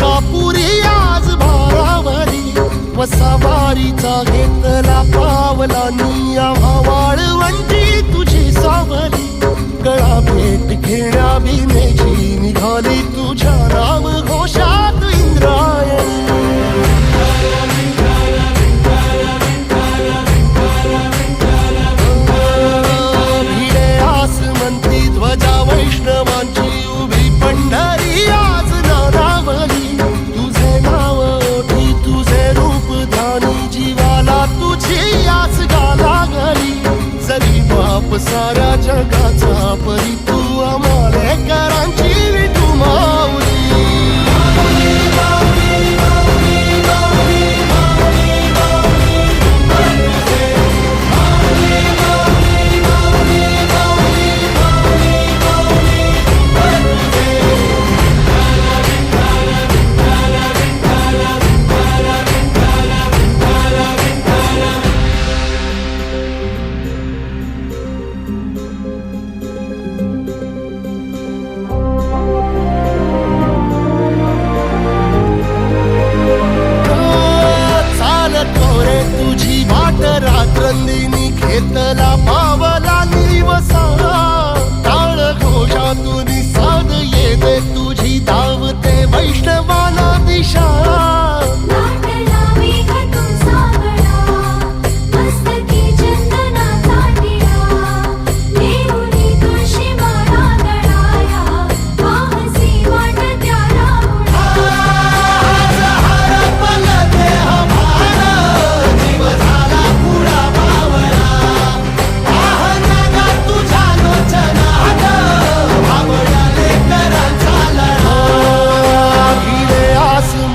कापुरी आज भावारी वसावारीचा घेतला पावला. आवाळ वंटी तुझी सावली. गळा भेट घेण्या भीमेची